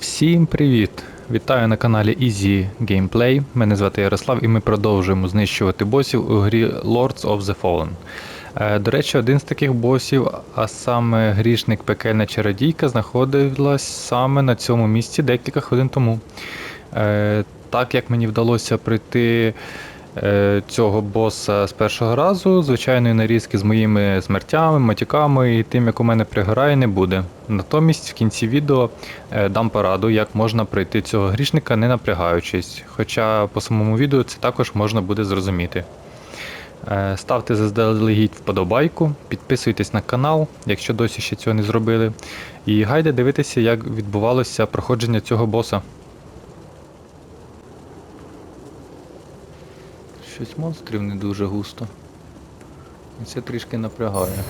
Всім привіт! Вітаю на каналі Easy Gameplay. Мене звати Ярослав і ми продовжуємо знищувати босів у грі Lords of the Fallen. Е, До речі, один з таких босів, а саме грішник Пекельна Чародійка, знаходилась саме на цьому місці декілька хвилин тому. Е, Так як мені вдалося пройти е, цього боса з першого разу, звичайної нарізки з моїми смертями, матюками і тим, як у мене пригорає, не буде. Натомість в кінці відео е, дам пораду, як можна пройти цього грішника, не напрягаючись. Хоча по самому відео це також можна буде зрозуміти. Е, Ставте заздалегідь вподобайку, підписуйтесь на канал, якщо досі ще цього не зробили. І гайде дивитися, як відбувалося проходження цього боса. Щось монстрів не дуже густо. І Це трішки напрягає.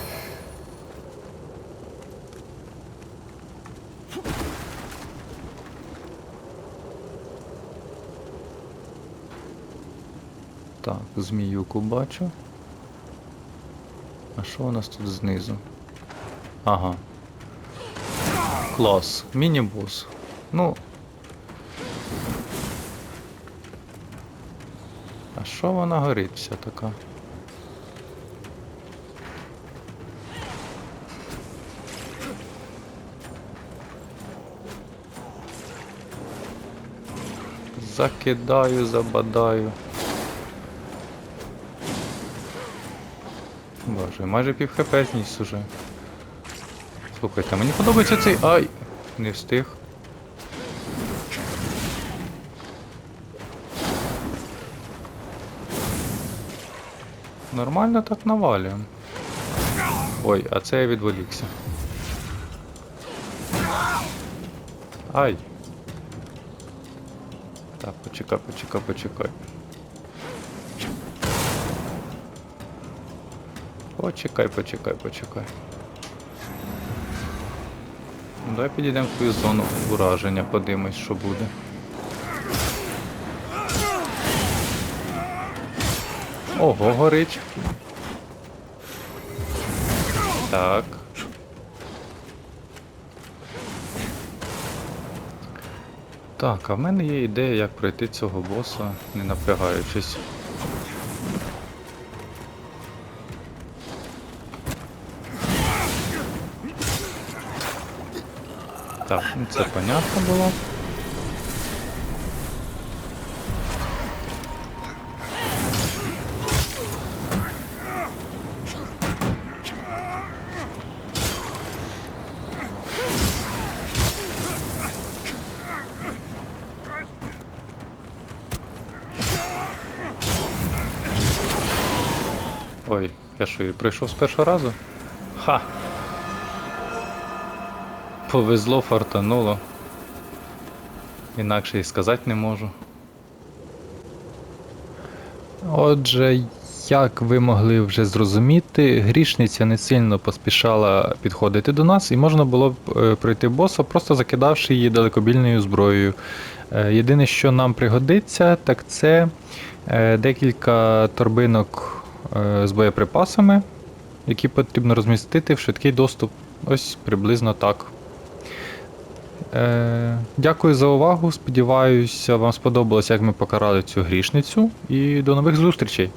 Так, зміюку бачу. А що у нас тут знизу? Ага. Клас. Міні-бос. Ну. А що вона горить вся така? Закидаю, забадаю. Боже, майже пів хп зніс уже. Слухайте, мені подобається цей. Ай! Не встиг. Нормально так навалюємо. Ой, а це я відволікся. Ай. Так, почекай, почекай, почекай. Почекай, почекай, почекай. Ну, Давай підійдемо в твою зону ураження, подивимось, що буде. Ого, горить. Так. Так, а в мене є ідея, як пройти цього боса, не напрягаючись. Так, ну це понятно було. Ой, я що, і прийшов з першого разу? Ха! Повезло, фартануло. Інакше і сказати не можу. Отже, як ви могли вже зрозуміти, грішниця не сильно поспішала підходити до нас, і можна було б е, пройти боса, просто закидавши її далекобільною зброєю. Е, Єдине, що нам пригодиться, так це е, декілька торбинок з боєприпасами, які потрібно розмістити в швидкий доступ. Ось приблизно так. Е, дякую за увагу. Сподіваюся, вам сподобалося, як ми покарали цю грішницю. І до нових зустрічей!